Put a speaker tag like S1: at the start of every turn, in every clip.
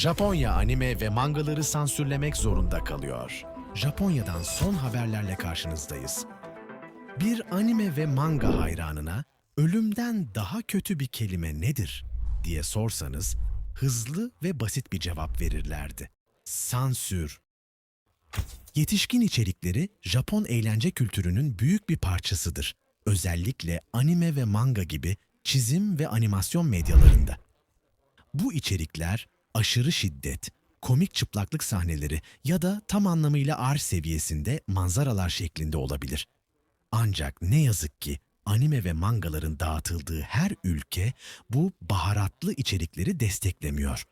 S1: Japonya anime ve mangaları sansürlemek zorunda kalıyor. Japonya'dan son haberlerle karşınızdayız. Bir anime ve manga hayranına ölümden daha kötü bir kelime nedir diye sorsanız hızlı ve basit bir cevap verirlerdi. Sansür. Yetişkin içerikleri Japon eğlence kültürünün büyük bir parçasıdır. Özellikle anime ve manga gibi çizim ve animasyon medyalarında. Bu içerikler aşırı şiddet, komik çıplaklık sahneleri ya da tam anlamıyla ar seviyesinde manzaralar şeklinde olabilir. Ancak ne yazık ki anime ve mangaların dağıtıldığı her ülke bu baharatlı içerikleri desteklemiyor.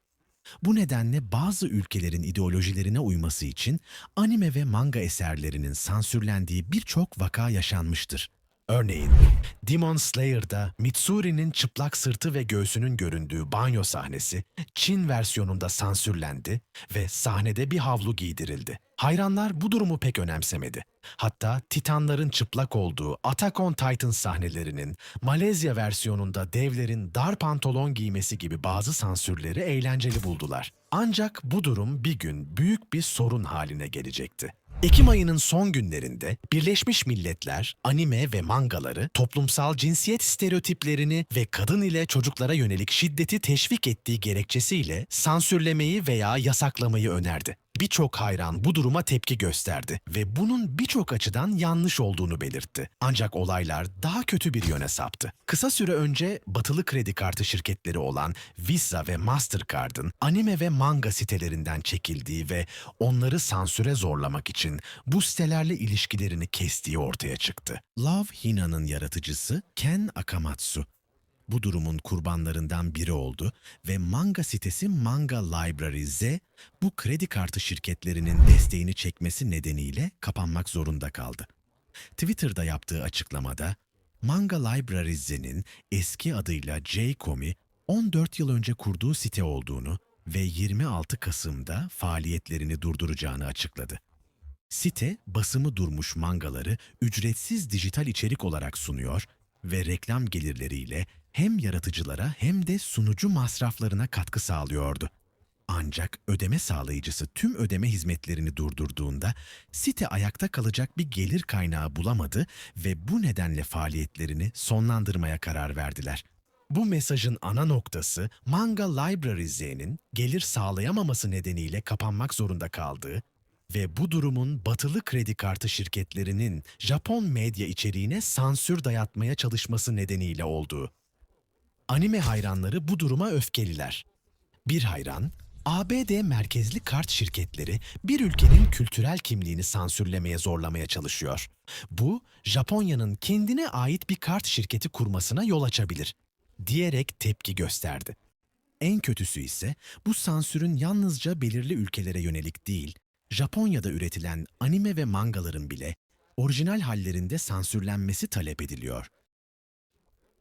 S1: Bu nedenle bazı ülkelerin ideolojilerine uyması için anime ve manga eserlerinin sansürlendiği birçok vaka yaşanmıştır. Örneğin, Demon Slayer'da Mitsuri'nin çıplak sırtı ve göğsünün göründüğü banyo sahnesi Çin versiyonunda sansürlendi ve sahnede bir havlu giydirildi. Hayranlar bu durumu pek önemsemedi. Hatta Titanların çıplak olduğu Attack on Titan sahnelerinin Malezya versiyonunda devlerin dar pantolon giymesi gibi bazı sansürleri eğlenceli buldular. Ancak bu durum bir gün büyük bir sorun haline gelecekti. Ekim ayının son günlerinde Birleşmiş Milletler anime ve mangaları toplumsal cinsiyet stereotiplerini ve kadın ile çocuklara yönelik şiddeti teşvik ettiği gerekçesiyle sansürlemeyi veya yasaklamayı önerdi. Birçok hayran bu duruma tepki gösterdi ve bunun birçok açıdan yanlış olduğunu belirtti. Ancak olaylar daha kötü bir yöne saptı. Kısa süre önce batılı kredi kartı şirketleri olan Visa ve Mastercard'ın anime ve manga sitelerinden çekildiği ve onları sansüre zorlamak için bu sitelerle ilişkilerini kestiği ortaya çıktı. Love Hina'nın yaratıcısı Ken Akamatsu bu durumun kurbanlarından biri oldu ve manga sitesi Manga Library Z bu kredi kartı şirketlerinin desteğini çekmesi nedeniyle kapanmak zorunda kaldı. Twitter'da yaptığı açıklamada Manga Library Z'nin eski adıyla J-Comi 14 yıl önce kurduğu site olduğunu ve 26 Kasım'da faaliyetlerini durduracağını açıkladı. Site basımı durmuş mangaları ücretsiz dijital içerik olarak sunuyor ve reklam gelirleriyle hem yaratıcılara hem de sunucu masraflarına katkı sağlıyordu. Ancak ödeme sağlayıcısı tüm ödeme hizmetlerini durdurduğunda site ayakta kalacak bir gelir kaynağı bulamadı ve bu nedenle faaliyetlerini sonlandırmaya karar verdiler. Bu mesajın ana noktası Manga Library Z'nin gelir sağlayamaması nedeniyle kapanmak zorunda kaldığı ve bu durumun batılı kredi kartı şirketlerinin Japon medya içeriğine sansür dayatmaya çalışması nedeniyle olduğu. Anime hayranları bu duruma öfkeliler. Bir hayran, ABD merkezli kart şirketleri bir ülkenin kültürel kimliğini sansürlemeye zorlamaya çalışıyor. Bu, Japonya'nın kendine ait bir kart şirketi kurmasına yol açabilir, diyerek tepki gösterdi. En kötüsü ise bu sansürün yalnızca belirli ülkelere yönelik değil, Japonya'da üretilen anime ve mangaların bile orijinal hallerinde sansürlenmesi talep ediliyor.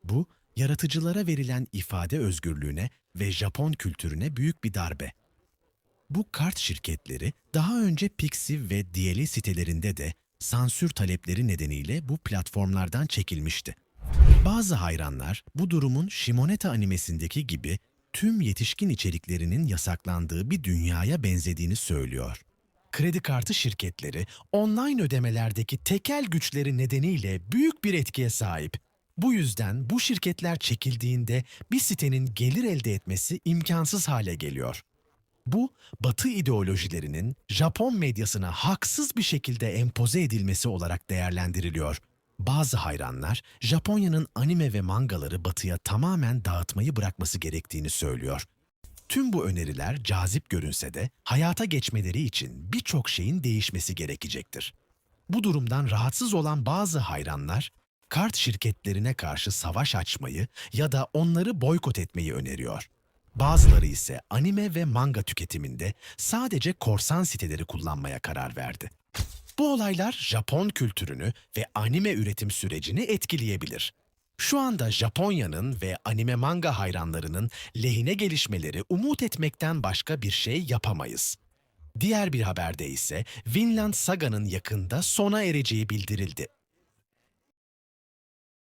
S1: Bu, yaratıcılara verilen ifade özgürlüğüne ve Japon kültürüne büyük bir darbe. Bu kart şirketleri daha önce Pixie ve DL'i sitelerinde de sansür talepleri nedeniyle bu platformlardan çekilmişti. Bazı hayranlar bu durumun Shimoneta animesindeki gibi tüm yetişkin içeriklerinin yasaklandığı bir dünyaya benzediğini söylüyor. Kredi kartı şirketleri online ödemelerdeki tekel güçleri nedeniyle büyük bir etkiye sahip. Bu yüzden bu şirketler çekildiğinde bir sitenin gelir elde etmesi imkansız hale geliyor. Bu, Batı ideolojilerinin Japon medyasına haksız bir şekilde empoze edilmesi olarak değerlendiriliyor. Bazı hayranlar, Japonya'nın anime ve mangaları Batı'ya tamamen dağıtmayı bırakması gerektiğini söylüyor. Tüm bu öneriler cazip görünse de hayata geçmeleri için birçok şeyin değişmesi gerekecektir. Bu durumdan rahatsız olan bazı hayranlar, kart şirketlerine karşı savaş açmayı ya da onları boykot etmeyi öneriyor. Bazıları ise anime ve manga tüketiminde sadece korsan siteleri kullanmaya karar verdi. Bu olaylar Japon kültürünü ve anime üretim sürecini etkileyebilir. Şu anda Japonya'nın ve anime manga hayranlarının lehine gelişmeleri umut etmekten başka bir şey yapamayız. Diğer bir haberde ise Vinland Saga'nın yakında sona ereceği bildirildi.